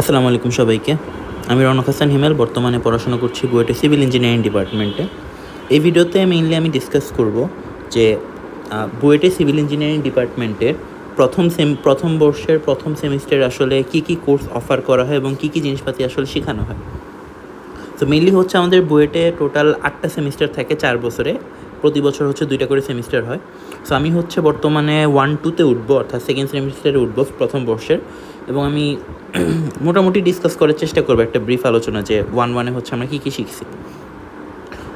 আসসালামু আলাইকুম সবাইকে। আমি রনক হাসান হিমেল, বর্তমানে পড়াশোনা করছি বুয়েটে সিভিল ইঞ্জিনিয়ারিং ডিপার্টমেন্টে। এই ভিডিওতে মেইনলি আমি ডিসকাস করব যে বুয়েটে সিভিল ইঞ্জিনিয়ারিং ডিপার্টমেন্টের প্রথম সেম, প্রথম বর্ষের প্রথম সেমিস্টার আসলে কী কী কোর্স অফার করা হয় এবং কী কী জিনিসপাতি আসলে শেখানো হয়। তো মেইনলি হচ্ছে আমাদের বুয়েটে টোটাল আটটা সেমিস্টার থাকে চার বছরে। প্রতি বছর হচ্ছে দুইটা করে সেমিস্টার হয়। সো আমি হচ্ছে বর্তমানে ওয়ান টুতে উঠবো, অর্থাৎ সেকেন্ড সেমিস্টারে উঠবো প্রথম বর্ষের। এবং আমি মোটামুটি ডিসকাস করার চেষ্টা করব একটা ব্রিফ আলোচনা যে ওয়ান ওয়ানে হচ্ছে আমরা কী কী শিখছি।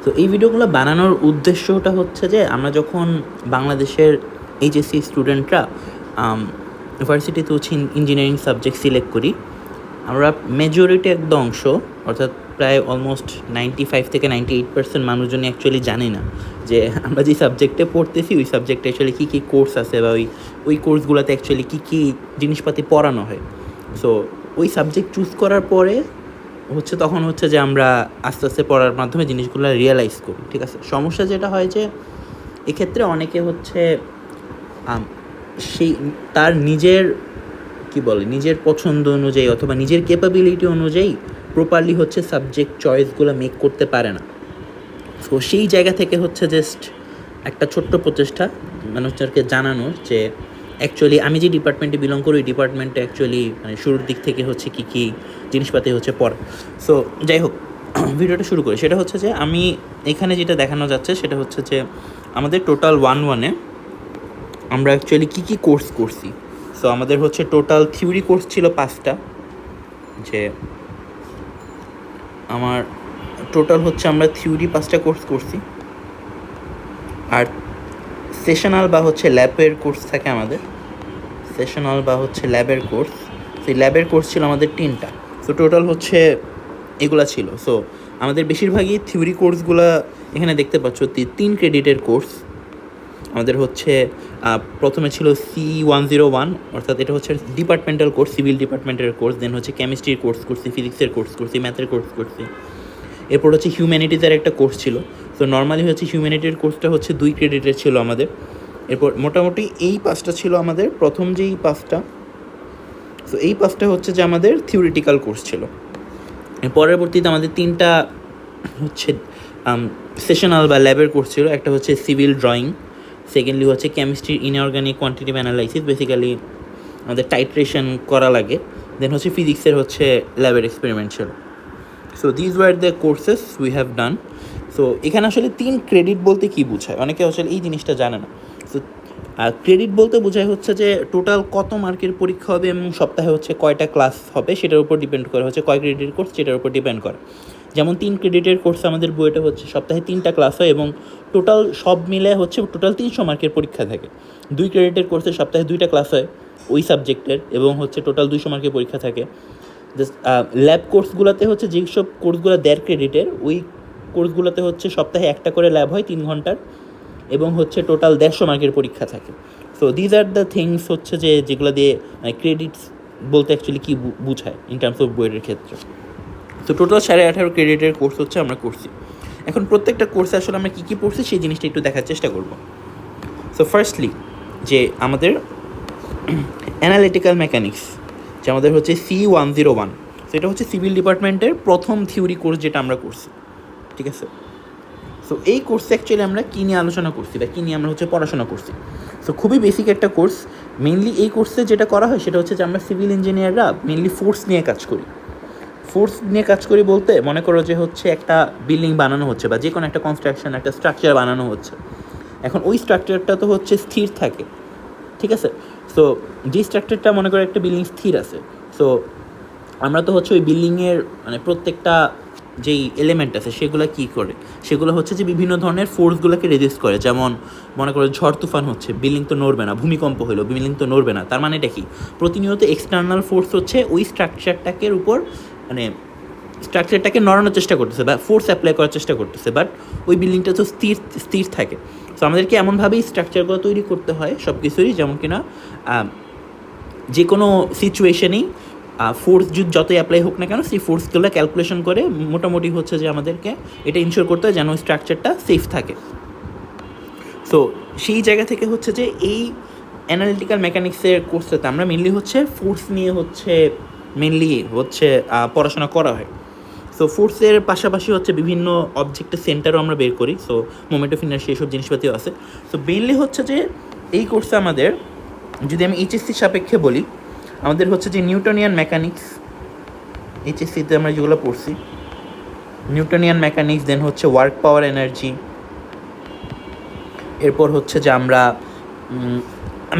তো এই ভিডিওগুলো বানানোর উদ্দেশ্যটা হচ্ছে যে আমরা যখন বাংলাদেশের এইচএসসি স্টুডেন্টরা ইউনিভার্সিটিতে হচ্ছে ইঞ্জিনিয়ারিং সাবজেক্ট সিলেক্ট করি, আমরা মেজরিটি একটা অংশ, অর্থাৎ প্রায় অলমোস্ট নাইনটি ফাইভ থেকে নাইনটি এইট পার্সেন্ট মানুষজন অ্যাকচুয়ালি জানে না। যে আমরা যে সাবজেক্টে পড়তেছি, ওই সাবজেক্টে অ্যাকচুয়ালি কী কী কোর্স আছে বা ওই ওই কোর্সগুলোতে অ্যাকচুয়ালি কী কী জিনিসপাতি পড়ানো হয়। সো ওই সাবজেক্ট চুজ করার পরে হচ্ছে তখন হচ্ছে যে আমরা আস্তে আস্তে পড়ার মাধ্যমে জিনিসগুলো রিয়েলাইজ করি, ঠিক আছে? সমস্যা যেটা হয় যে, এক্ষেত্রে অনেকে হচ্ছে সেই, তার নিজের কি বলে, নিজের পছন্দ অনুযায়ী অথবা নিজের ক্যাপাবিলিটি অনুযায়ী প্রপারলি হচ্ছে সাবজেক্ট চয়েসগুলো মেক করতে পারে না। তো সেই জায়গা থেকে হচ্ছে জাস্ট একটা ছোট্ট প্রচেষ্টা মানুষদেরকে জানানোর যে অ্যাকচুয়ালি আমি যে ডিপার্টমেন্টে বিলং করি, ওই ডিপার্টমেন্টে অ্যাকচুয়ালি মানে শুরুর দিক থেকে হচ্ছে কী কী জিনিসপাতি হচ্ছে পড়া। সো যাই হোক, ভিডিওটা শুরু করি। সেটা হচ্ছে যে আমি এখানে যেটা দেখানো যাচ্ছে, সেটা হচ্ছে যে আমাদের টোটাল ওয়ান ওয়ানে আমরা অ্যাকচুয়ালি কী কী কোর্স করছি। সো আমাদের হচ্ছে টোটাল থিওরি কোর্স ছিল পাঁচটা, যে আমার টোটাল হচ্ছে আমরা থিওরি পাঁচটা কোর্স করছি। আর সেশনাল বা হচ্ছে ল্যাবের কোর্স থাকে আমাদের। সেশনাল বা হচ্ছে ল্যাবের কোর্স। সেই ল্যাবের কোর্স ছিল আমাদের তিনটা। সো টোটাল হচ্ছে এগুলা ছিল। সো আমাদের বেশিরভাগই থিওরি কোর্সগুলো এখানে দেখতে পাচ্ছ তিন ক্রেডিটের কোর্স। আমাদের হচ্ছে প্রথমে ছিল সি ওয়ান জিরো ওয়ান অর্থাৎ এটা হচ্ছে ডিপার্টমেন্টাল কোর্স সিভিল ডিপার্টমেন্টের কোর্স দেন হচ্ছে কেমিস্ট্রির কোর্স করছি ফিজিক্সের কোর্স করছি ম্যাথের কোর্স করছি। এরপর হচ্ছে হিউম্যানিটিজের একটা কোর্স ছিল। তো নর্মালি হচ্ছে হিউম্যানিটির কোর্সটা হচ্ছে দুই ক্রেডিটের ছিল আমাদের। এরপর মোটামুটি এই পাঁচটা ছিল আমাদের। প্রথম যেই পাঁচটা তো এই পাঁচটা হচ্ছে যে আমাদের থিওরিটিক্যাল কোর্স ছিল। পরবর্তীতে আমাদের তিনটা হচ্ছে সেশনাল বা ল্যাবের কোর্স ছিল। একটা হচ্ছে সিভিল ড্রয়িং সেকেন্ডলি হচ্ছে chemistry inorganic quantitative analysis basically আমাদের টাইট্রেশন করা লাগে। দেন হচ্ছে ফিজিক্সের হচ্ছে ল্যাবের এক্সপেরিমেন্ট ছিল। So these were the courses we have done so এখানে আসলে তিন ক্রেডিট বলতে কি বোঝায়? অনেকে আসলে এই জিনিসটা জানে না। সো আর ক্রেডিট বলতে বোঝায় হচ্ছে যে টোটাল কত মার্কের পরীক্ষা হবে এবং সপ্তাহে হচ্ছে কয়টা ক্লাস হবে সেটার উপর ডিপেন্ড করে হচ্ছে কয় ক্রেডিটের কোর্স সেটার উপর ডিপেন্ড করে। যেমন তিন ক্রেডিটের কোর্স আমাদের বইটা হচ্ছে সপ্তাহে তিনটা ক্লাস হয় এবং টোটাল সব মিলে হচ্ছে টোটাল তিনশো মার্কের পরীক্ষা থাকে। দুই ক্রেডিটের কোর্সে সপ্তাহে দুইটা ক্লাস হয় ওই সাবজেক্টের এবং হচ্ছে টোটাল দুইশো মার্কের পরীক্ষা থাকে। ল্যাব কোর্সগুলোতে হচ্ছে যেসব কোর্সগুলো দেড় ক্রেডিটের ওই কোর্সগুলোতে হচ্ছে সপ্তাহে একটা করে ল্যাব হয় তিন ঘণ্টার এবং হচ্ছে টোটাল দেড়শো মার্কের পরীক্ষা থাকে। So these are the things হচ্ছে যে, যেগুলো দিয়ে মানে ক্রেডিটস বলতে অ্যাকচুয়ালি কী বুঝায় ইন টার্মস অফ বইয়ের ক্ষেত্রে। তো টোটাল সাড়ে আঠারো ক্রেডিটের কোর্স হচ্ছে আমরা করছি। এখন প্রত্যেকটা কোর্সে আসলে আমরা কী কী পড়ছি সেই জিনিসটা একটু দেখার চেষ্টা করব। সো ফার্স্টলি যে আমাদের অ্যানালিটিক্যাল মেকানিক্স যে আমাদের হচ্ছে সি ওয়ান জিরো ওয়ান সেটা হচ্ছে সিভিল ডিপার্টমেন্টের প্রথম থিওরি কোর্স যেটা আমরা করছি। ঠিক আছে? সো এই কোর্সে অ্যাকচুয়ালি আমরা কী নিয়ে আলোচনা করছি বা কী নিয়ে আমরা হচ্ছে পড়াশোনা করছি? সো খুবই বেসিক একটা কোর্স মেনলি এই কোর্সে যেটা করা হয় সেটা হচ্ছে যে আমরা সিভিল ইঞ্জিনিয়াররা মেনলি ফোর্স নিয়ে কাজ করি। ফোর্স নিয়ে কাজ করি বলতে মনে করো যে হচ্ছে একটা বিল্ডিং বানানো হচ্ছে বা যে কোনো একটা কনস্ট্রাকশন একটা স্ট্রাকচার বানানো হচ্ছে। এখন ওই স্ট্রাকচারটা তো হচ্ছে স্থির থাকে। ঠিক আছে? সো যে স্ট্রাকচারটা মনে করো একটা বিল্ডিং স্থির আছে। সো আমরা তো হচ্ছে ওই বিল্ডিংয়ের মানে প্রত্যেকটা যেই এলিমেন্ট আছে, সেগুলো কী করে? সেগুলো হচ্ছে যে বিভিন্ন ধরনের ফোর্সগুলোকে রেজিস্ট করে। যেমন, মনে করো ঝড়, তুফান হচ্ছে বিল্ডিং তো নড়বে না, ভূমিকম্প হলো বিল্ডিং তো নড়বে না। তার মানে এটা কি? প্রতিনিয়ত এক্সটার্নাল ফোর্স হচ্ছে ওই স্ট্রাকচারটাকে উপর মানে স্ট্রাকচারটাকে নড়ানোর চেষ্টা করতেছে বা ফোর্স অ্যাপ্লাই করার চেষ্টা করতেছে বাট ওই বিল্ডিংটা তো স্থির স্থির থাকে। সো আমাদেরকে এমনভাবেই স্ট্রাকচারগুলো তৈরি করতে হয় সব কিছুরই যেমন কিনা যে কোনো সিচুয়েশনেই ফোর্স যতই অ্যাপ্লাই হোক না কেন, সেই ফোর্সগুলো ক্যালকুলেশন করে মোটামুটি হচ্ছে যে আমাদেরকে এটা ইনশিওর করতে হয় যেন স্ট্রাকচারটা সেফ থাকে। সো সেই জায়গা থেকে হচ্ছে যে এই অ্যানালিটিক্যাল মেকানিক্সের কোর্সটাতে আমরা মেনলি হচ্ছে ফোর্স নিয়ে হচ্ছে মেনলি হচ্ছে পড়াশোনা করা হয়। সো ফোর্সের পাশাপাশি হচ্ছে বিভিন্ন অবজেক্টের সেন্টারও আমরা বের করি। সো মোমেন্ট অফ ইনার্সি এসব জিনিসপাতিও আছে। সো মেনলি হচ্ছে যে এই কোর্সে আমাদের, যদি আমি এইচএসসি সাপেক্ষে বলি, আমাদের হচ্ছে যে নিউটনিয়ান মেকানিক্স এইচএসসিতে আমরা যেগুলো পড়ছি নিউটনিয়ান মেকানিক্স দেন হচ্ছে ওয়ার্ক পাওয়ার এনার্জি এরপর হচ্ছে যে আমরা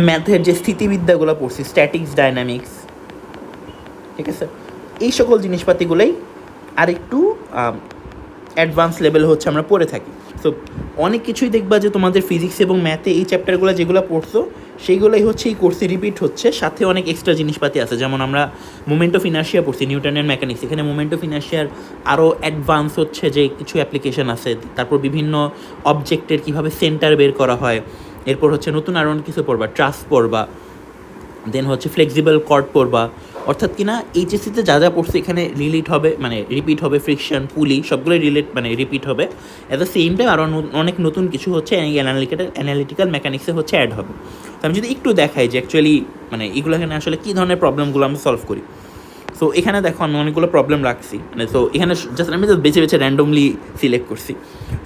ম্যাথের যে স্থিতিবিদ্যাগুলো পড়ছি স্ট্যাটিক্স ডাইনামিক্স ঠিক আছে? এই সকল জিনিসপাতিগুলোই আরেকটু অ্যাডভান্স লেভেল হচ্ছে আমরা পড়ে থাকি। সো অনেক কিছুই দেখবা যে তোমাদের ফিজিক্স এবং ম্যাথে এই চ্যাপ্টারগুলো যেগুলো পড়ছো, সেইগুলোই হচ্ছে এই কোর্সে রিপিট হচ্ছে। সাথে অনেক এক্সট্রা জিনিসপাতি আছে, যেমন আমরা মুমেন্ট অফ ইনার্শিয়া পড়ছি নিউটনের মেকানিক্স এখানে মুমেন্ট অফ ইনার্শিয়ার আরও অ্যাডভান্স হচ্ছে যে কিছু অ্যাপ্লিকেশন আছে। তারপর বিভিন্ন অবজেক্টের কীভাবে সেন্টার বের করা হয়। এরপর হচ্ছে নতুন আরও কিছু পড়বা ট্রাস পড়বা। দেন হচ্ছে ফ্লেক্সিবল কর্ড পড়বা। অর্থাৎ কিনা এইচএসসিতে যা যা পড়ছে এখানে রিলেট হবে মানে রিপিট হবে, ফ্রিকশন, পুলি সবগুলোই রিলেট মানে রিপিট হবে। অ্যাট দ্য সেম টাইম আরও অনেক নতুন কিছু হচ্ছে অ্যানালিটিক্যাল অ্যানালিটিক্যাল মেকানিক্সে হচ্ছে অ্যাড হবে। তো আমি যদি একটু দেখাই যে অ্যাকচুয়ালি মানে এগুলো এখানে আসলে কী ধরনের প্রবলেমগুলো আমি সলভ করি। সো এখানে দেখো আমি অনেকগুলো প্রবলেম রাখছি। মানে সো এখানে জাস্ট আমি জাস্ট বেছে বেছে র্যান্ডমলি সিলেক্ট করছি।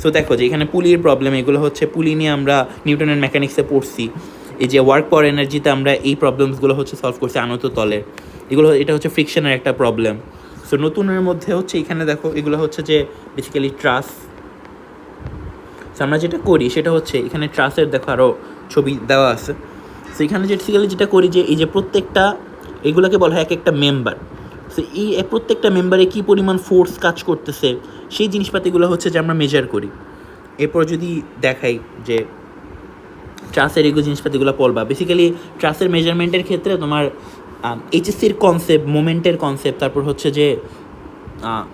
সো দেখো যে এখানে পুলির প্রবলেম এগুলো হচ্ছে পুলি নিয়ে আমরা নিউটনের মেকানিক্সে পড়ছি। এই যে ওয়ার্ক পাওয়ার এনার্জিতে আমরা এই প্রবলেমসগুলো হচ্ছে সলভ করছি আনত তলের এগুলো এটা হচ্ছে ফ্রিকশনের একটা প্রবলেম সো নতুনের মধ্যে হচ্ছে, এখানে দেখো, এগুলো হচ্ছে যে বেসিক্যালি ট্রাস সো আমরা যেটা করি, সেটা হচ্ছে, এখানে ট্রাসের দেখো আরও ছবি দেওয়া আছে। সো এখানে বেসিক্যালি যেটা করি যে, এই যে প্রত্যেকটা, এগুলোকে বলা হয় এক একটা মেম্বার সো এই প্রত্যেকটা মেম্বারে কী পরিমাণ ফোর্স কাজ করতেছে, সেই জিনিসপাতিগুলো হচ্ছে যে আমরা মেজার করি। এরপর যদি দেখাই যে ট্রাসের এগুলো জিনিসপাতিগুলো পড়বা বেসিক্যালি ট্রাসের মেজারমেন্টের ক্ষেত্রে তোমার এইচএসসির কনসেপ্ট মোমেন্টের কনসেপ্ট তারপর হচ্ছে যে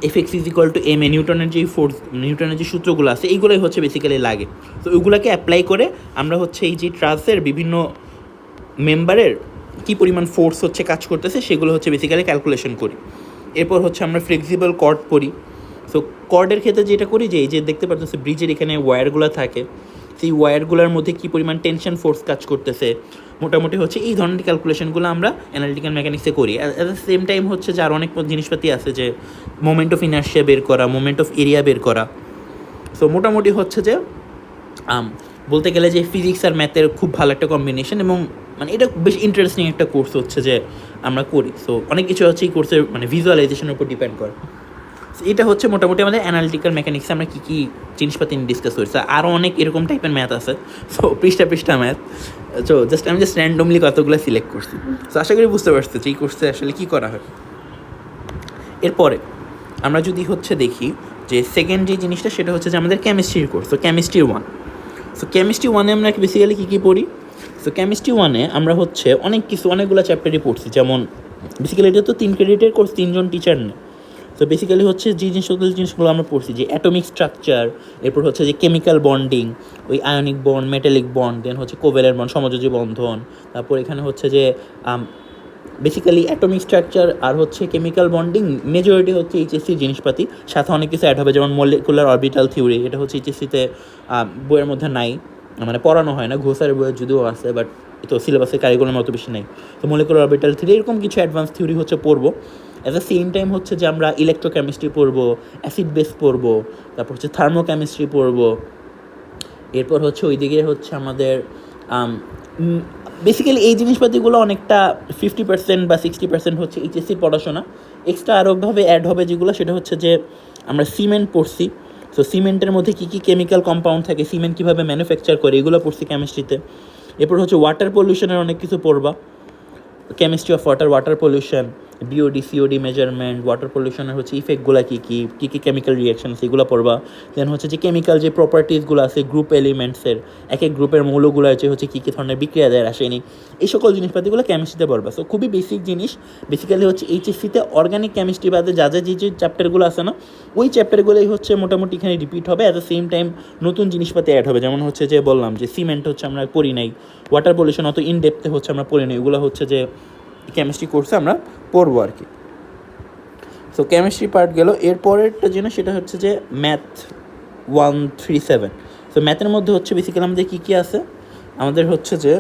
effects is equal to M A নিউটনের যে ফোর্স নিউটনের যে সূত্রগুলো আছে, এইগুলোই হচ্ছে বেসিক্যালি লাগে। তো ওইগুলোকে অ্যাপ্লাই করে আমরা হচ্ছে এই যে ট্রাসের বিভিন্ন মেম্বারের কী পরিমাণ ফোর্স হচ্ছে কাজ করতেছে, সেগুলো হচ্ছে বেসিক্যালি ক্যালকুলেশন করি। এরপর হচ্ছে আমরা ফ্লেক্সিবল কর্ড করি সো কর্ডের ক্ষেত্রে যেটা করি যে, এই যে দেখতে পারতেছে ব্রিজের এখানে ওয়্যারগুলো থাকে। সেই ওয়্যারগুলোর মধ্যে কী পরিমাণ টেনশন ফোর্স কাজ করতেছে? মোটামুটি হচ্ছে এই ধরনের ক্যালকুলেশনগুলো আমরা অ্যানালিটিক্যাল মেকানিক্সে করি। অ্যাট দ্য সেম টাইম হচ্ছে যে আর অনেক জিনিসপাতি আছে যে মোমেন্ট অফ ইনার্শিয়া বের করা মোমেন্ট অফ এরিয়া বের করা। সো মোটামুটি হচ্ছে যে বলতে গেলে যে ফিজিক্স আর ম্যাথের খুব ভালো একটা কম্বিনেশন এবং মানে এটা বেশ ইন্টারেস্টিং একটা কোর্স হচ্ছে যে আমরা করি। সো অনেক কিছু হচ্ছে এই কোর্সের মানে ভিজুয়ালাইজেশনের উপর ডিপেন্ড করে। এটা হচ্ছে মোটামুটি আমাদের অ্যানালিটিক্যাল মেকানিক্সে আমরা কী কী জিনিসপাতি ডিসকাস করছি আরও অনেক এরকম টাইপের ম্যাথ আছে। সো পৃষ্ঠা পৃষ্ঠা ম্যাথ তো জাস্ট আমি জাস্ট র্যান্ডমলি কতগুলো সিলেক্ট করছি। সো আশা করি বুঝতে পারছি যে এই কোর্সে আসলে কী করা হয়। এরপরে, আমরা যদি হচ্ছে দেখি যে সেকেন্ড যে জিনিসটা, সেটা হচ্ছে যে আমাদের কেমিস্ট্রির কোর্স তো কেমিস্ট্রি ওয়ান সো কেমিস্ট্রি ওয়ানে আমরা বেসিক্যালি কী কী পড়ি? সো কেমিস্ট্রি ওয়ানে আমরা হচ্ছে অনেক কিছু, অনেকগুলো চ্যাপ্টারই পড়ছি। যেমন বেসিক্যালি এটা তো তিন ক্রেডিটের কোর্স তিনজন টিচার নেই তো বেসিক্যালি হচ্ছে যে জিনিসগুলো জিনিসগুলো আমরা পড়ছি, যে অ্যাটমিক স্ট্রাকচার এরপর হচ্ছে যে কেমিক্যাল বন্ডিং ওই ionic bond metallic bond then হচ্ছে কোভেলের বন্ড সমযোজী বন্ধন, তারপর এখানে হচ্ছে যে বেসিক্যালি অ্যাটমিক স্ট্রাকচার আর হচ্ছে কেমিক্যাল বন্ডিং মেজরিটি হচ্ছে এইচএসসি জিনিসপাতি, সাথে অনেক কিছু অ্যাড হবে, যেমন মলিকুলার অরবিটাল থিওরি এটা হচ্ছে এইচএসসিতে বইয়ের মধ্যে নাই মানে পড়ানো হয় না, ঘোষার বইয়ের যদিও আছে বাট তো সিলেবাসে কারিগুলোর মতো বেশি নেই। তো মলিকুলার অরবিটাল থিওরি এরকম কিছু অ্যাডভান্স থিওরি হচ্ছে পড়ব। অ্যাট দ্য সেম টাইম হচ্ছে যে আমরা ইলেকট্রোকেমিস্ট্রি পড়ব অ্যাসিড বেস পড়ব, তারপর হচ্ছে থার্মোকেমিস্ট্রি পড়ব। এরপর হচ্ছে ওইদিকে হচ্ছে আমাদের বেসিক্যালি এই জিনিসপাতিগুলো অনেকটা ফিফটি পার্সেন্ট বা সিক্সটি পার্সেন্ট হচ্ছে এইচএসসির পড়াশোনা। এক্সট্রা আরোভাবে অ্যাড হবে যেগুলো, সেটা হচ্ছে যে আমরা সিমেন্ট পড়ছি। সো সিমেন্টের মধ্যে কী কী কেমিক্যাল কম্পাউন্ড থাকে সিমেন্ট কীভাবে ম্যানুফ্যাকচার করে, এগুলো পড়ছি কেমিস্ট্রিতে এরপর হচ্ছে ওয়াটার পলিউশনের অনেক কিছু পড়বা। Chemistry of water water pollution BOD COD measurement water পলিউশনের হচ্ছে ইফেক্টগুলো কী কী কী কী কেমিক্যাল রিয়াকশন সেগুলো পড়বা। দেন হচ্ছে যে কেমিক্যাল যে প্রপার্টিসগুলো আছে গ্রুপ এলিমেন্টসের এক এক গ্রুপের মৌলগুলো আছে হচ্ছে কী কী ধরনের বিক্রিয়া দেয় রাসায়নিক, এই সকল জিনিসপাতিগুলো কেমিস্ট্রিতে পড়বা। সো খুবই বেসিক জিনিস বেসিক্যালি হচ্ছে এইচএসসিতে অর্গানিক কেমিস্ট্রি বাদে যা যা যে যে চ্যাপ্টারগুলো আছে না, ওই চ্যাপ্টারগুলোই হচ্ছে মোটামুটি এখানে রিপিট হবে অ্যাট দ্য সেম টাইম নতুন জিনিসপাতি অ্যাড হবে। যেমন হচ্ছে যে বললাম যে সিমেন্ট হচ্ছে আমরা পড়ি নাই ওয়াটার পলিউশন অত ইন ডেপথে হচ্ছে আমরা পড়ি নাই এগুলো হচ্ছে যে কেমিস্ট্রি কোর্সে আমরা পড়ব আর কি। সো কেমিস্ট্রি পার্ট গেল। এরপরেরটা জিনিস সেটা হচ্ছে যে math one three seven so ম্যাথের মধ্যে হচ্ছে বেসিক্যালি আমাদের কী কী আছে? আমাদের হচ্ছে যে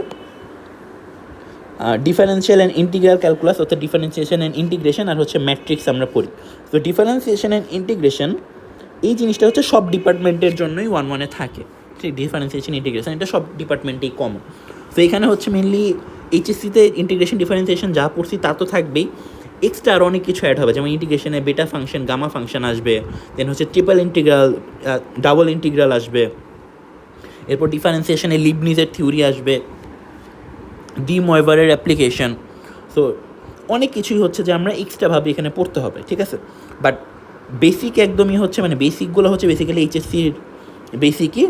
ডিফারেন্সিয়াল অ্যান্ড ইন্টিগ্রাল ক্যালকুলাস অর্থাৎ ডিফারেন্সিয়েশন অ্যান্ড ইন্টিগ্রেশন আর হচ্ছে ম্যাট্রিক্স আমরা পড়ি। তো ডিফারেন্সিয়েশন অ্যান্ড ইন্টিগ্রেশন এই জিনিসটা হচ্ছে সব ডিপার্টমেন্টের জন্যই ওয়ান ওয়ানে থাকে। ঠিক ডিফারেন্সিয়েশন ইন্টিগ্রেশন এটা সব ডিপার্টমেন্টেই কমন তো এখানে হচ্ছে মেনলি এইচএসসিতে ইন্টিগ্রেশন ডিফারেন্সিয়েশন যা পড়ছি তা তো থাকবেই। এক্সট্রা আরও অনেক কিছু অ্যাড হবে, যেমন ইন্টিগ্রেশনে বেটা ফাংশন গামা ফাংশন আসবে দেন হচ্ছে ট্রিপল ইন্টিগ্রাল ডাবল ইন্টিগ্রাল আসবে। এরপর ডিফারেন্সিয়েশনে লিবনিজের থিওরি আসবে। ডি ময়ভারের অ্যাপ্লিকেশন সো অনেক কিছুই হচ্ছে যে আমরা এক্সট্রাভাবে এখানে পড়তে হবে, ঠিক আছে? বাট বেসিক একদমই হচ্ছে মানে বেসিকগুলো হচ্ছে বেসিক্যালি এইচএসসির বেসিকই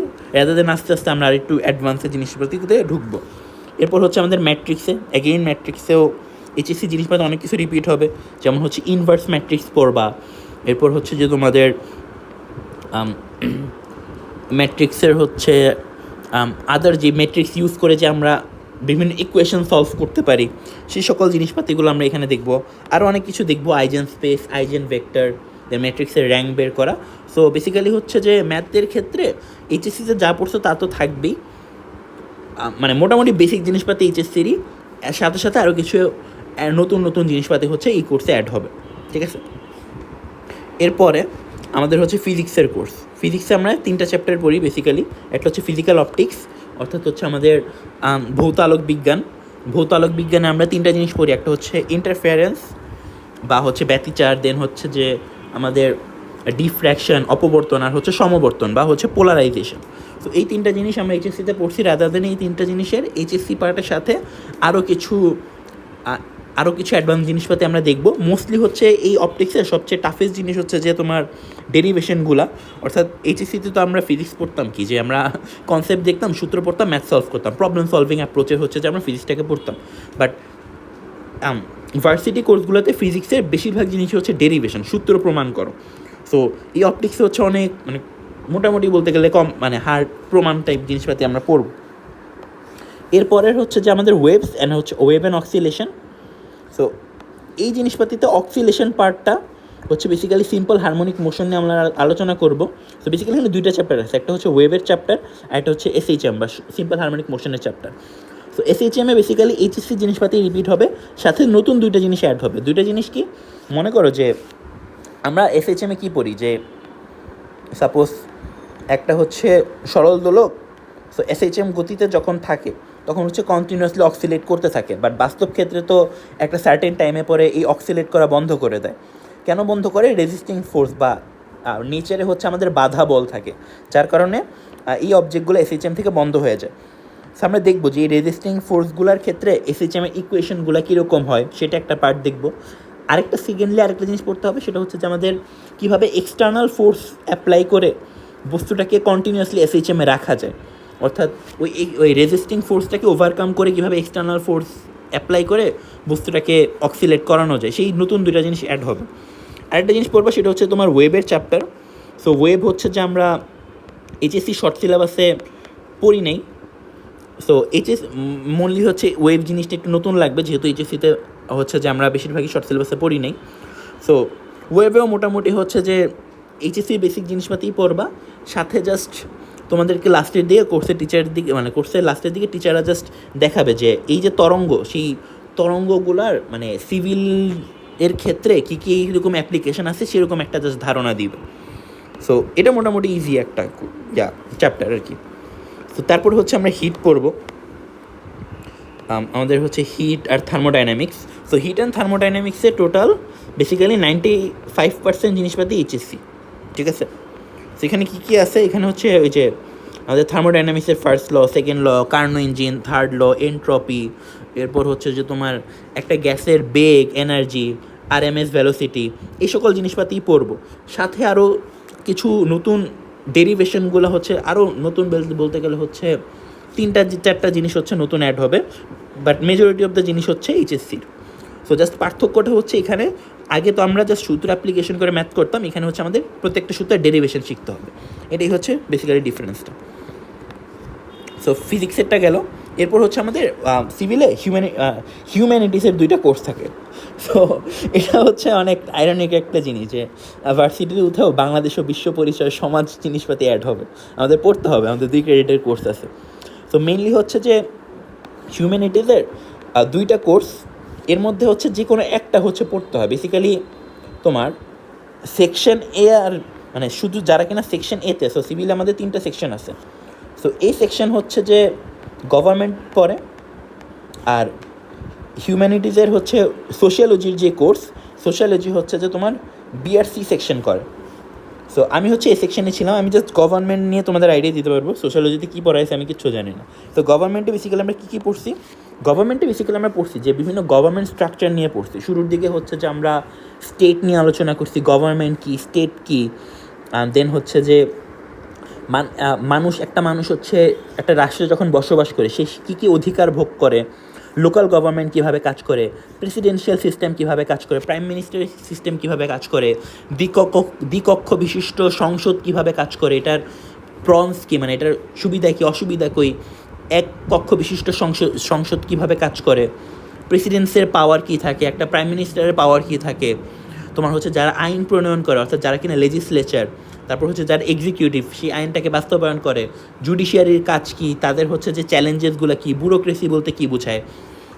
দেন আস্তে আস্তে আমরা আর একটু অ্যাডভান্সের জিনিসপাতিতে ঢুকবো। এরপর হচ্ছে আমাদের ম্যাট্রিক্সে অ্যাগেইন ম্যাট্রিক্সেও এইচএসসি জিনিসপাতি অনেক কিছু রিপিট হবে, যেমন হচ্ছে ইনভার্স ম্যাট্রিক্স পড়বা এরপর হচ্ছে যে তোমাদের ম্যাট্রিক্সের হচ্ছে আদার যে ম্যাট্রিক্স ইউজ করে যে আমরা বিভিন্ন ইকুয়েশন সলভ করতে পারি, সেই সকল জিনিসপাতিগুলো আমরা এখানে দেখব। আরও অনেক কিছু দেখব আইজেন স্পেস আইজেন ভেক্টর ম্যাট্রিক্সের র্যাঙ্ক বের করা। সো বেসিক্যালি হচ্ছে যে ম্যাথের ক্ষেত্রে এইচএসসিতে যা পড়ছো তা তো থাকবেই। মানে মোটামুটি বেসিক জিনিসপাতি এইচএসসিরই সাথে সাথে আরও কিছু নতুন নতুন জিনিসপাতি হচ্ছে এই কোর্সে অ্যাড হবে ঠিক আছে? এরপরে আমাদের হচ্ছে ফিজিক্সের কোর্স ফিজিক্সে আমরা তিনটা চ্যাপ্টার পড়ি বেসিক্যালি একটা হচ্ছে ফিজিক্যাল অপটিক্স অর্থাৎ হচ্ছে আমাদের আম, ভৌতালোক বিজ্ঞান ভৌতালোক বিজ্ঞানে আমরা তিনটা জিনিস পড়ি একটা হচ্ছে ইন্টারফেয়ারেন্স বা হচ্ছে ব্যতিচার দেন হচ্ছে যে আমাদের ডিফ্র্যাকশন অপবর্তন আর হচ্ছে সমবর্তন বা হচ্ছে পোলারাইজেশন তো এই তিনটা জিনিস আমরা এইচএসসিতে পড়ছি। রাদার দেন এই তিনটা জিনিসের এইচএসসি পার্টের সাথে আরও কিছু আরও কিছু অ্যাডভান্স জিনিসপাতি আমরা দেখব। মোস্টলি হচ্ছে এই অপটিক্সের সবচেয়ে টাফেস্ট জিনিস হচ্ছে যে তোমার ডেরিভেশনগুলা অর্থাৎ এইচএসসিতে তো আমরা ফিজিক্স পড়তাম কি? যে আমরা কনসেপ্ট দেখতাম, সূত্র পড়তাম ম্যাথ সলভ করতাম। প্রবলেম সলভিং অ্যাপ্রোচে হচ্ছে যে আমরা ফিজিক্সটাকে পড়তাম। বাট ভার্সিটি কোর্সগুলোতে ফিজিক্সের বেশিরভাগ জিনিসই হচ্ছে ডেরিভেশন সূত্র প্রমাণ করো। সো এই অপটিক্সে হচ্ছে অনেক মানে মোটামুটি বলতে গেলে কম মানে হার্ড প্রমাণ টাইপ জিনিসপাতি আমরা পড়ব। এরপরের হচ্ছে যে আমাদের ওয়েবস অ্যান্ড হচ্ছে ওয়েব অ্যান্ড অক্সিলেশন সো এই জিনিসপাতিতে অক্সিলেশন পার্টটা হচ্ছে বেসিক্যালি সিম্পল হারমোনিক মোশন নিয়ে আমরা আলোচনা করব। তো বেসিক্যালি এখানে দুইটা চ্যাপ্টার আছে, একটা হচ্ছে ওয়েবের চ্যাপ্টার আর একটা হচ্ছে এসএইচএম বা সিম্পল হারমোনিক মোশনের চ্যাপ্টার তো এসএইচএমে বেসিক্যালি এইচএসসি জিনিসপাতি রিপিট হবে, সাথে নতুন দুইটা জিনিস অ্যাড হবে। দুইটা জিনিস কি? মনে করো যে আমরা এসএইচএমে কী পড়ি? যে সাপোজ একটা হচ্ছে সরল দোলক সো এসএইচএম গতিতে যখন থাকে, তখন হচ্ছে কন্টিনিউয়াসলি অক্সিলেট করতে থাকে। বাট বাস্তব ক্ষেত্রে তো একটা সার্টেন টাইমে পরে এই অক্সিলেট করা বন্ধ করে দেয়। কেন বন্ধ করে? রেজিস্টিং ফোর্স বা নেচারে হচ্ছে আমাদের বাধা বল থাকে, যার কারণে এই অবজেক্টগুলো এসএইচএম থেকে বন্ধ হয়ে যায়। So আমরা দেখব যে এই রেজিস্টিং ফোর্সগুলোর ক্ষেত্রে এসএইচএম এর ইকুয়েশনগুলো কীরকম হয়, সেটা একটা পার্ট দেখব। আরেকটা সেকেন্ডলি আরেকটা জিনিস পড়তে হবে, সেটা হচ্ছে যে আমাদের কীভাবে এক্সটার্নাল ফোর্স অ্যাপ্লাই করে বস্তুটাকে কন্টিনিউয়াসলি এসএইচএমে রাখা যায়। অর্থাৎ ওই ওই রেজিস্টিং ফোর্সটাকে ওভারকাম করে কীভাবে এক্সটার্নাল ফোর্স অ্যাপ্লাই করে বস্তুটাকে অক্সিলেট করানো যায়, সেই নতুন দুইটা জিনিস অ্যাড হবে। আরেকটা জিনিস পড়ব, সেটা হচ্ছে তোমার ওয়েবের চ্যাপ্টার সো ওয়েব হচ্ছে যে আমরা এইচএসসি শর্ট সিলেবাসে পড়ি নেই। সো এইচএস মনলি হচ্ছে ওয়েব জিনিসটা একটু নতুন লাগবে, যেহেতু এইচএসসিতে হচ্ছে যে আমরা বেশিরভাগই শর্ট সিলেবাসে পড়ি নাই। সো ওয়েবেও মোটামুটি হচ্ছে যে এইচএসসি বেসিক জিনিসপাতিই পড়বা, সাথে জাস্ট তোমাদেরকে লাস্টের দিকে কোর্সের টিচারের দিকে মানে কোর্সের লাস্টের দিকে টিচাররা জাস্ট দেখাবে যে এই যে তরঙ্গ, সেই তরঙ্গগুলার মানে সিভিল এর ক্ষেত্রে কী কী এরকম অ্যাপ্লিকেশন আছে সেরকম একটা জাস্ট ধারণা দিবে। সো এটা মোটামুটি ইজি একটা ইয়া চ্যাপ্টার আর কি। তো তারপর হচ্ছে আমরা হিট পড়ব। আমাদের হচ্ছে হিট আর thermodynamics so heat and থার্মোডাইনামিক্সে total basically ninety five percent জিনিসপাতি এইচএসসি ঠিক আছে? তো এখানে কী কী আছে? এখানে হচ্ছে ওই যে আমাদের থার্মোডাইনামিক্সের first law second law Carnot engine third law entropy এরপর হচ্ছে যে তোমার একটা গ্যাসের বেগ energy R M S velocity এই সকল জিনিসপাতিই পড়ব। সাথে আরও কিছু নতুন ডেরিভেশনগুলো হচ্ছে আরও নতুন বলতে গেলে হচ্ছে তিনটা, চারটা জিনিস হচ্ছে নতুন অ্যাড হবে বাট মেজরিটি অফ দ্য জিনিস হচ্ছে এইচএসসির সো জাস্ট পার্থক্যটা হচ্ছে এখানে, আগে তো আমরা জাস্ট সূত্র অ্যাপ্লিকেশন করে ম্যাথ করতাম, এখানে হচ্ছে আমাদের প্রত্যেকটা সূত্রের ডেরিভেশন শিখতে হবে। এটাই হচ্ছে বেসিক্যালি ডিফারেন্সটা সো ফিজিক্সেরটা গেল। এরপর হচ্ছে আমাদের সিভিলে হিউম্যানি হিউম্যানিটিসের দুইটা কোর্স থাকে। সো এটা হচ্ছে অনেক আইরনিক একটা জিনিস যে ভার্সিটিতে উঠেও বাংলাদেশ ও বিশ্ব পরিচয় সমাজ জিনিসপাতি অ্যাড হবে। আমাদের পড়তে হবে, আমাদের দুই ক্রেডিটের কোর্স আছে। তো মেইনলি হচ্ছে যে হিউম্যানিটিসের দুইটা কোর্স এর মধ্যে হচ্ছে যে কোনো একটা হচ্ছে পড়তে হয়। বেসিক্যালি তোমার সেকশন এ আর মানে শুধু যারা কিনা সেকশন এতে সো সিভিল আমাদের তিনটা সেকশন আছে। সো এই সেকশন হচ্ছে যে গভর্নমেন্ট করে আর হিউম্যানিটিজের হচ্ছে সোশিয়োলজির যে কোর্স সোশিয়োলজি হচ্ছে যে তোমার বিআরসি সেকশন করে। সো আমি হচ্ছে এই সেকশনে ছিলাম, আমি জাস্ট গভর্নমেন্ট নিয়ে তোমাদের আইডিয়া দিতে পারব। সোশ্যালজিতে কী পড়াইছে আমি কিচ্ছু জানি না। তো গভর্নমেন্টে বেসিক্যালি আমরা কী কী পড়ছি? গভর্নমেন্টে বেসিক্যালি আমরা পড়ছি, যে বিভিন্ন গভর্নমেন্ট স্ট্রাকচার নিয়ে পড়ছি। শুরুর দিকে হচ্ছে যে আমরা স্টেট নিয়ে আলোচনা করছি গভর্নমেন্ট কী স্টেট কী দেন হচ্ছে যে মানুষ, একটা মানুষ হচ্ছে একটা রাষ্ট্রে যখন বসবাস করে, সে কী কী অধিকার ভোগ করে লোকাল গভর্নমেন্ট কীভাবে কাজ করে প্রেসিডেন্সিয়াল সিস্টেম কীভাবে কাজ করে প্রাইম মিনিস্টার সিস্টেম কীভাবে কাজ করে, দ্বিকক্ষ দ্বিকক্ষ বিশিষ্ট সংসদ কীভাবে কাজ করে, এটার প্রনস কী মানে এটার সুবিধা কী, অসুবিধা কই এক কক্ষ বিশিষ্ট সংসদ সংসদ কীভাবে কাজ করে? প্রেসিডেন্সের পাওয়ার কী থাকে? একটা প্রাইম মিনিস্টারের পাওয়ার কী থাকে? তোমার হচ্ছে যারা আইন প্রণয়ন করে, অর্থাৎ যারা কিনা লেজিসলেচার তারপর হচ্ছে যারা এক্সিকিউটিভ সেই আইনটাকে বাস্তবায়ন করে। জুডিশিয়ারির কাজ কি? তাদের হচ্ছে যে চ্যালেঞ্জেসগুলো কী? ব্যুরোক্রেসি বলতে কী বোঝায়?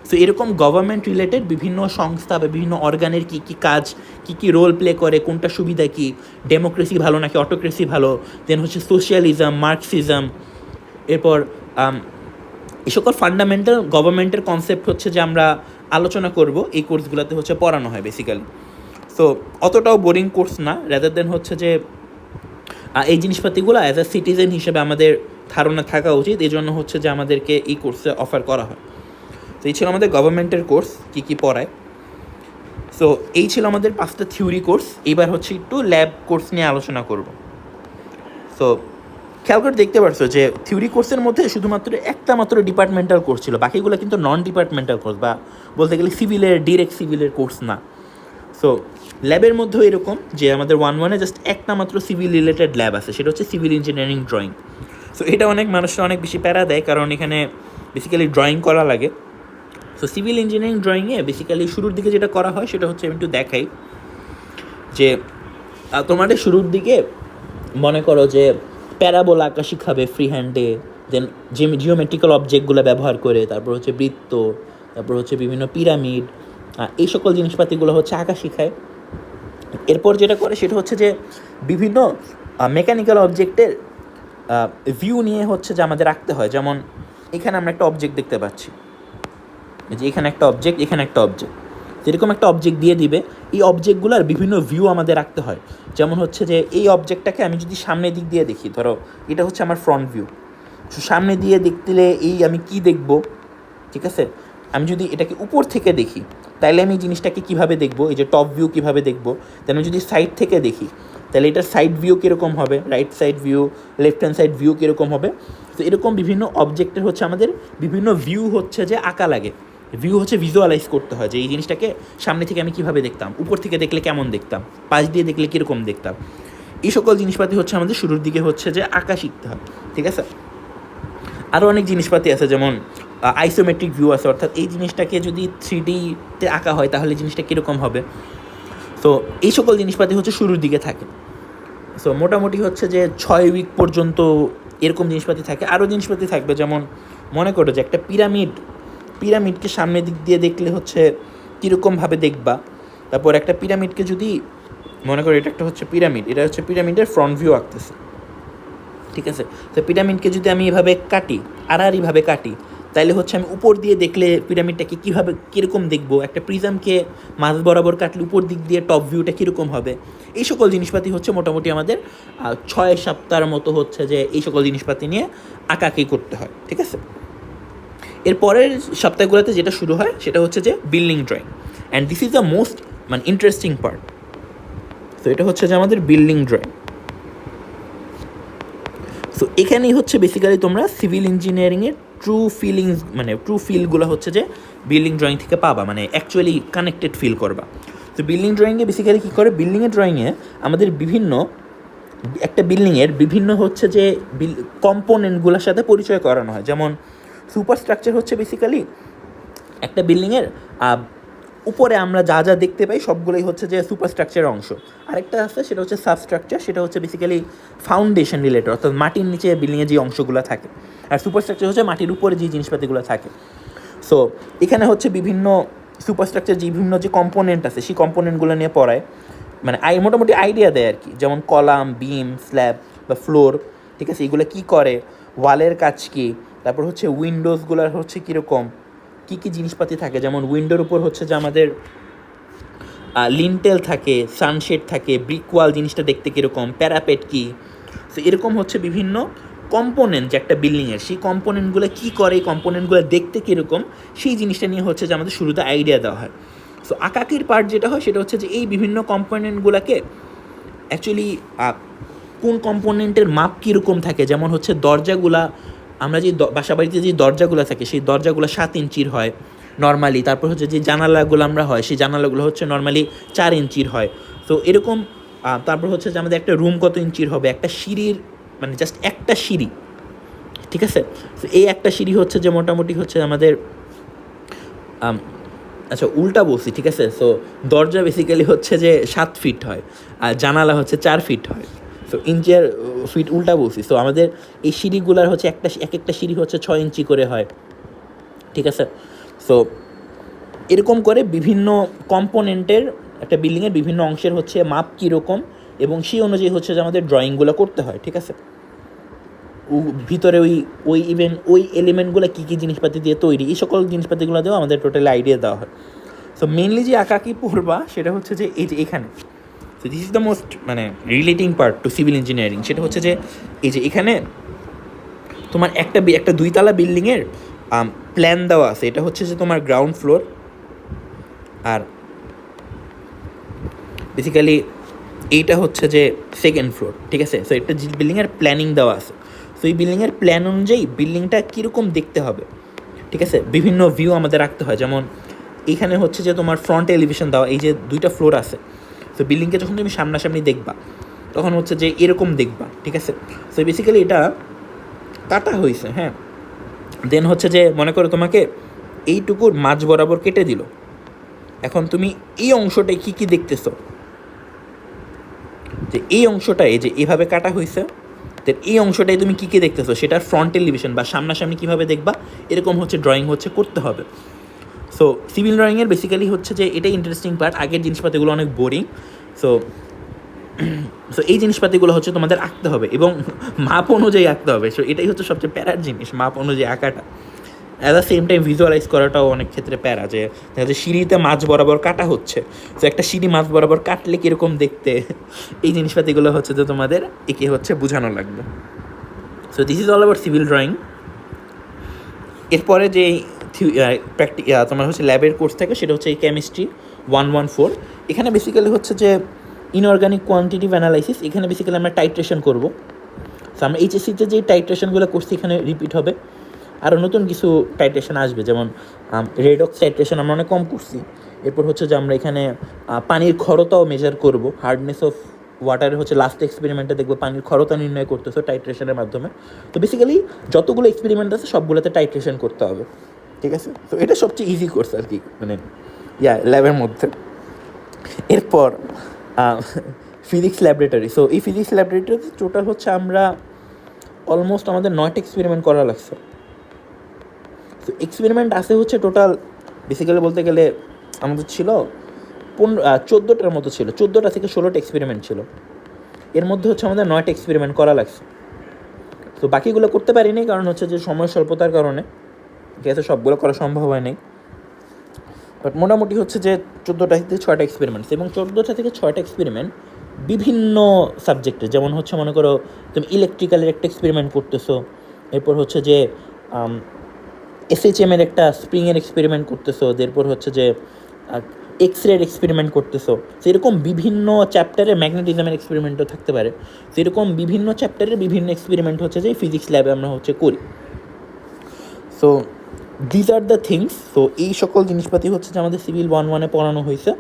সো এরকম গভর্নমেন্ট রিলেটেড বিভিন্ন সংস্থা বা বিভিন্ন অর্গানের কী কী কাজ, কী কী রোল প্লে করে? কোনটা সুবিধা কী? ডেমোক্রেসি ভালো নাকি অটোক্রেসি ভালো? দেন হচ্ছে সোশ্যালিজম মার্কসিজম এরপর এই সকল ফান্ডামেন্টাল গভর্নমেন্টের কনসেপ্ট হচ্ছে যে আমরা আলোচনা করব, এই কোর্সগুলোতে হচ্ছে পড়ানো হয় বেসিক্যালি সো অতটাও বোরিং কোর্স না রেদার দেন হচ্ছে যে এই জিনিসপাতিগুলো অ্যাজ আ সিটিজেন হিসেবে আমাদের ধারণা থাকা উচিত, এই জন্য হচ্ছে যে আমাদেরকে এই কোর্সে অফার করা হয়। তো এই ছিল আমাদের গভর্নমেন্টের কোর্স কী কী পড়ায়। সো এই ছিল আমাদের পাঁচটা থিওরি কোর্স এবার হচ্ছে একটু ল্যাব কোর্স নিয়ে আলোচনা করব। সো খেয়াল করে দেখতে পারছ যে থিওরি কোর্সের মধ্যে শুধুমাত্র একটা মাত্র ডিপার্টমেন্টাল কোর্স ছিল, বাকিগুলো কিন্তু নন ডিপার্টমেন্টাল কোর্স বা বলতে গেলে সিভিলের ডিরেক্ট সিভিলের কোর্স না। সো ল্যাবের মধ্যেও এরকম যে আমাদের ওয়ান ওয়ানে জাস্ট একটা মাত্র সিভিল রিলেটেড ল্যাব আছে, সেটা হচ্ছে সিভিল ইঞ্জিনিয়ারিং ড্রয়িং সো এটা অনেক মানুষরা অনেক বেশি প্যারা দেয় কারণ এখানে বেসিক্যালি ড্রয়িং করা লাগে। সো সিভিল ইঞ্জিনিয়ারিং ড্রয়িংয়ে বেসিক্যালি শুরুর দিকে যেটা করা হয়, সেটা হচ্ছে আমি একটু দেখাই। যে তোমাদের শুরুর দিকে মনে করো যে প্যারাবোল আঁকা শিখাবে ফ্রি হ্যান্ডে দেন জিওমেট্রিক্যাল অবজেক্টগুলো ব্যবহার করে, তারপর হচ্ছে বৃত্ত, তারপর হচ্ছে বিভিন্ন পিরামিড এই সকল জিনিসপাতিগুলো হচ্ছে আঁকা শিখায়। এরপর যেটা করে সেটা হচ্ছে যে বিভিন্ন মেকানিক্যাল অবজেক্টের ভিউ নিয়ে হচ্ছে যে আমাদের রাখতে হয়। যেমন এখানে আমরা একটা অবজেক্ট দেখতে পাচ্ছি। যে এখানে একটা অবজেক্ট এখানে একটা অবজেক্ট যেরকম একটা অবজেক্ট দিয়ে দিবে, এই অবজেক্টগুলোর বিভিন্ন ভিউ আমাদের রাখতে হয়। যেমন হচ্ছে যে, এই অবজেক্টটাকে আমি যদি সামনের দিক দিয়ে দেখি, ধরো, এটা হচ্ছে আমার ফ্রন্ট ভিউ সামনে দিয়ে দেখলে এই আমি কি দেখব? ঠিক আছে? আমি যদি এটাকে উপর থেকে দেখি তাহলে আমি জিনিসটাকে কীভাবে দেখব? এই যে টপ ভিউ কীভাবে দেখব? তাহলে আমি যদি সাইড থেকে দেখি তাহলে এটার সাইড ভিউ কীরকম হবে? Right side view left hand side view কীরকম হবে? তো এরকম বিভিন্ন অবজেক্টের হচ্ছে আমাদের বিভিন্ন ভিউ হচ্ছে যে আঁকা লাগে। ভিউ হচ্ছে ভিজুয়ালাইজ করতে হয় যে এই জিনিসটাকে সামনে থেকে আমি কীভাবে দেখতাম, উপর থেকে দেখলে কেমন দেখতাম, পাশ দিয়ে দেখলে কীরকম দেখতাম। এই সকল জিনিসপাতি হচ্ছে আমাদের শুরুর দিকে হচ্ছে যে আঁকা শিখতে হয়, ঠিক আছে? আরও অনেক জিনিসপাতি আছে যেমন আইসোমেট্রিক ভিউ আছে, অর্থাৎ এই জিনিসটাকে যদি থ্রি ডিতে আঁকা হয় তাহলে জিনিসটা কীরকম হবে? তো এই সকল জিনিসপাতি হচ্ছে শুরুর দিকে থাকে। সো মোটামুটি হচ্ছে যে ছয় উইক পর্যন্ত এরকম জিনিসপাতি থাকে। আরও জিনিসপাতি থাকবে যেমন, মনে করো যে একটা পিরামিড পিরামিডকে সামনের দিক দিয়ে দেখলে হচ্ছে কীরকমভাবে দেখবা। তারপর একটা পিরামিডকে যদি মনে করো এটা একটা হচ্ছে পিরামিড, এটা হচ্ছে পিরামিডের ফ্রন্ট ভিউ আঁকতেছে। ঠিক আছে? তো পিরামিডকে যদি আমি এভাবে কাটি, আড়াআড়িভাবে কাটি, তাইলে হচ্ছে আমি উপর দিয়ে দেখলে পিরামিডটাকে কীভাবে, কীরকম দেখব? একটা প্রিজমকে মাঝ বরাবর কাটলে উপর দিক দিয়ে টপ ভিউটা কীরকম হবে? এই সকল জিনিসপাতি হচ্ছে মোটামুটি আমাদের ছয় সপ্তাহের মতো হচ্ছে যে এই সকল জিনিসপাতি নিয়ে আঁকাকি করতে হয়। ঠিক আছে? এর পরের সপ্তাহগুলোতে যেটা শুরু হয়, সেটা হচ্ছে যে building drawing and this is the most মানে ইন্টারেস্টিং পার্ট তো এটা হচ্ছে যে আমাদের বিল্ডিং ড্রয়িং সো এখানেই হচ্ছে বেসিক্যালি তোমরা সিভিল ইঞ্জিনিয়ারিংয়ের ট্রু ফিলিংস মানে ট্রু ফিলগুলো হচ্ছে যে বিল্ডিং ড্রয়িং থেকে পাবা মানে অ্যাকচুয়ালি কানেক্টেড ফিল করবা। তো বিল্ডিং ড্রয়িংয়ে বেসিক্যালি কী করে? বিল্ডিংয়ের ড্রয়িংয়ে আমাদের বিভিন্ন, একটা বিল্ডিংয়ের বিভিন্ন হচ্ছে যে বিল কম্পোনেন্টগুলোর সাথে পরিচয় করানো হয়। যেমন সুপার স্ট্রাকচার হচ্ছে বেসিক্যালি একটা বিল্ডিংয়ের উপরে আমরা যা যা দেখতে পাই সবগুলোই হচ্ছে যে সুপার স্ট্রাকচারের অংশ। আরেকটা আছে, সেটা হচ্ছে সাবস্ট্রাকচার সেটা হচ্ছে বেসিক্যালি ফাউন্ডেশন রিলেটেড অর্থাৎ মাটির নিচে বিল্ডিংয়ে যে অংশগুলো থাকে। আর সুপার স্ট্রাকচার হচ্ছে মাটির উপরে যে জিনিসপাতিগুলো থাকে। সো এখানে হচ্ছে বিভিন্ন সুপারস্ট্রাকচার যে বিভিন্ন যে কম্পোনেন্ট আছে, সেই কম্পোনেন্টগুলো নিয়ে পড়ায়। মানে আই, মোটামুটি আইডিয়া দেয় আর কি। যেমন কলাম বিম স্ল্যাব বা ফ্লোর ঠিক আছে? এগুলো কী করে? ওয়ালের কাজ কী? তারপর হচ্ছে উইন্ডোজগুলোর হচ্ছে কীরকম? কী কী জিনিসপাতি থাকে? যেমন উইন্ডোর উপর হচ্ছে যে আমাদের লিনটেল থাকে সানশেড থাকে ব্রিক ওয়াল জিনিসটা দেখতে কীরকম? প্যারাপেট কী? তো এরকম হচ্ছে বিভিন্ন কম্পোনেন্ট যে একটা বিল্ডিংয়ের সেই কম্পোনেন্টগুলো কী করে? এই কম্পোনেন্টগুলো দেখতে কীরকম? সেই জিনিসটা নিয়ে হচ্ছে যে আমাদের শুরুতে আইডিয়া দেওয়া হয়। সো আকাকির পার্ট যেটা হয়, সেটা হচ্ছে যে এই বিভিন্ন কম্পোনেন্টগুলোকে অ্যাকচুয়ালি কোন কম্পোনেন্টের মাপ কীরকম থাকে? যেমন হচ্ছে দরজাগুলা আমরা যে বাসা বাড়িতে যে দরজাগুলো থাকে, সেই দরজাগুলো সাত ইঞ্চির হয় নর্মালি তারপর হচ্ছে যে জানালাগুলো আমরা হয়, সেই জানালাগুলো হচ্ছে নর্মালি চার ইঞ্চির হয়। তো এরকম তারপর হচ্ছে যে আমাদের একটা রুম কত ইঞ্চির হবে? একটা সিঁড়ির মানে জাস্ট একটা সিঁড়ি। ঠিক আছে? তো এই একটা সিঁড়ি হচ্ছে যে মোটামুটি হচ্ছে আমাদের আচ্ছা উল্টা বলছি, ঠিক আছে? সো দরজা বেসিক্যালি হচ্ছে যে সাত ফিট হয়, আর জানালা হচ্ছে চার ফিট হয়। সো ইঞ্চের ফিট উল্টা বলছি। সো আমাদের এই সিঁড়িগুলার হচ্ছে একটা এক একটা সিঁড়ি হচ্ছে ছয় ইঞ্চি করে হয়। ঠিক আছে? সো এরকম করে বিভিন্ন কম্পোনেন্টের একটা বিল্ডিংয়ের বিভিন্ন অংশের হচ্ছে মাপ কীরকম এবং সেই অনুযায়ী হচ্ছে যে আমাদের ড্রয়িংগুলো করতে হয়। ঠিক আছে? ভিতরে ওই ওই ইভেন ওই এলিমেন্টগুলো কী কী জিনিসপাতি দিয়ে তৈরি, এই সকল জিনিসপাতিগুলো দিয়েও আমাদের টোটাল আইডিয়া দেওয়া হয়। সো মেনলি যে আঁকাকি পড়বা সেটা হচ্ছে যে এই যে এখানে। So this is the most মানে relating part to civil engineering সেটা হচ্ছে যে, এই যে এখানে তোমার একটা একটা দুইতলা বিল্ডিংয়ের প্ল্যান দেওয়া আছে। এটা হচ্ছে যে তোমার গ্রাউন্ড ফ্লোর আর বেসিক্যালি এইটা হচ্ছে যে সেকেন্ড ফ্লোর ঠিক আছে? সো একটা বিল্ডিংয়ের প্ল্যানিং দেওয়া আছে। সো এই বিল্ডিংয়ের প্ল্যান অনুযায়ী বিল্ডিংটা কীরকম দেখতে হবে, ঠিক আছে? বিভিন্ন ভিউ আমাদের রাখতে হয়। যেমন এখানে হচ্ছে যে তোমার ফ্রন্ট এলিভেশন দেওয়া, এই যে দুইটা ফ্লোর আছে। তো বিল্ডিংকে যখন তুমি সামনাসামনি দেখবা, তখন হচ্ছে যে এরকম দেখবা, ঠিক আছে? সো বেসিক্যালি এটা কাটা হয়েছে হ্যাঁ? দেন হচ্ছে যে মনে করো তোমাকে এইটুকুর মাঝ বরাবর কেটে দিল। এখন তুমি এই অংশটায় কী কী দেখতেছো? যে এই অংশটা এই যে এভাবে কাটা হয়েছে তো এই অংশটাই তুমি কী কী দেখতেছো? সেটার ফ্রন্ট এলিভেশন বা সামনাসামনি কীভাবে দেখবা? এরকম হচ্ছে ড্রয়িং হচ্ছে করতে হবে। সো সিভিল ড্রয়িংয়ের বেসিক্যালি হচ্ছে যে এটাই ইন্টারেস্টিং পার্ট আগের জিনিসপাতিগুলো অনেক বোরিং সো সো এই জিনিসপাতিগুলো হচ্ছে তোমাদের আঁকতে হবে এবং মাপ অনুযায়ী আঁকতে হবে। সো এটাই হচ্ছে সবচেয়ে প্যারার জিনিস, মাপ অনুযায়ী আঁকাটা। At the same time visualise করাটাও অনেক ক্ষেত্রে প্যারা যে, দেখা যাচ্ছে সিঁড়িতে মাছ বরাবর কাটা হচ্ছে। তো একটা সিঁড়ি মাছ বরাবর কাটলে কীরকম দেখতে? এই জিনিসপাতিগুলো হচ্ছে যে তোমাদের একে হচ্ছে বোঝানো লাগবে। সো দিস ইজ অল আবার সিভিল ড্রয়িং এরপরে যে প্র্যাকটি তোমার হচ্ছে ল্যাবের কোর্স থাকে, সেটা হচ্ছে এই কেমিস্ট্রি ওয়ান ওয়ান ফোর এখানে বেসিক্যালি হচ্ছে যে ইনঅর্গানিক কোয়ান্টিটিভ অ্যানালাইসিস এখানে বেসিক্যালি আমরা টাইট্রেশন করব। তো আমরা এইচএসসিতে যে টাইট্রেশনগুলো করছি, এখানে রিপিট হবে। আরও নতুন কিছু টাইট্রেশন আসবে, যেমন রেডক্স টাইট্রেশন আমরা অনেক কম করছি। এরপর হচ্ছে যে আমরা এখানে পানির খরতাও মেজার করব। হার্ডনেস অফ ওয়াটারের হচ্ছে লাস্ট এক্সপেরিমেন্টে দেখব পানির খরতা নির্ণয় করতেছো টাইট্রেশনের মাধ্যমে। তো বেসিক্যালি যতগুলো এক্সপেরিমেন্ট আছে, সবগুলোতে টাইট্রেশন করতে হবে। ঠিক আছে? তো এটা সবচেয়ে ইজি কোর্স আর কি মানে ইয়া ল্যাবের মধ্যে। এরপর ফিজিক্স ল্যাবরেটরি সো এই ফিজিক্স ল্যাবরেটরিতে টোটাল হচ্ছে আমরা অলমোস্ট আমাদের নয়টা এক্সপেরিমেন্ট করা লাগছে। তো এক্সপেরিমেন্ট আছে হচ্ছে টোটাল বেসিক্যালি বলতে গেলে আমাদের ছিল পনেরো চোদ্দোটার মতো ছিল। চোদ্দোটা থেকে ষোলোটা এক্সপেরিমেন্ট ছিল। এর মধ্যে হচ্ছে আমাদের নয়টা এক্সপেরিমেন্ট করা লাগছে। তো বাকিগুলো করতে পারিনি কারণ হচ্ছে যে সময় স্বল্পতার কারণে। ঠিক আছে, সবগুলো করা সম্ভব হয় নাই। বাট মোটামুটি হচ্ছে যে চোদ্দোটা থেকে ছয়টা এক্সপেরিমেন্টস এবং চোদ্দোটা থেকে ছয়টা এক্সপেরিমেন্ট বিভিন্ন সাবজেক্টে যেমন হচ্ছে মনে করো, তুমি ইলেকট্রিক্যালের একটা এক্সপেরিমেন্ট করতেছো, এরপর হচ্ছে যে এসএইচএম এর একটা স্প্রিংয়ের এক্সপেরিমেন্ট করতেছো, এরপর হচ্ছে যে এক্স রের এক্সপেরিমেন্ট করতেছো। সেরকম বিভিন্ন চ্যাপ্টারে ম্যাগনেটিজমের এক্সপেরিমেন্টও থাকতে পারে। সেরকম বিভিন্ন চ্যাপ্টারের বিভিন্ন এক্সপেরিমেন্ট হচ্ছে যে ফিজিক্স ল্যাবে আমরা হচ্ছে করি। So these are the things so এই সকল জিনিসপাতি হচ্ছে যে আমাদের সিভিল ওয়ান ওয়ানে পড়ানো হয়েছে।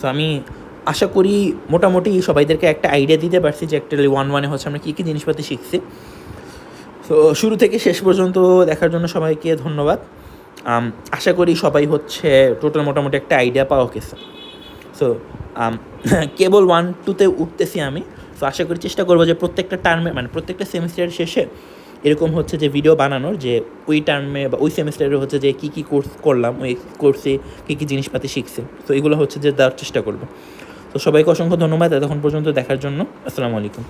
সো আমি আশা করি মোটামুটি সবাইদেরকে একটা আইডিয়া দিতে পারছি যে অ্যাকচুয়ালি ওয়ান ওয়ানে হচ্ছে আমরা কী কী জিনিসপাতি শিখছি। তো শুরু থেকে শেষ পর্যন্ত দেখার জন্য সবাইকে ধন্যবাদ। আশা করি সবাই হচ্ছে টোটাল মোটামুটি একটা আইডিয়া পাওয়া গেছে। সো কেবল ওয়ান টুতে উঠতেছি আমি। তো আশা করি চেষ্টা করব যে প্রত্যেকটা টার্মে মানে প্রত্যেকটা সেমিস্টারের শেষে এরকম হচ্ছে যে ভিডিও বানানোর যে ওই টার্মে বা ওই সেমিস্টারে হচ্ছে যে কী কী কোর্স করলাম, ওই কোর্সে কী কী জিনিসপাতি শিখছে। তো এগুলো হচ্ছে যে দেওয়ার চেষ্টা করব। তো সবাইকে অসংখ্য ধন্যবাদ, এতক্ষণ পর্যন্ত দেখার জন্য। আসসালামু আলাইকুম।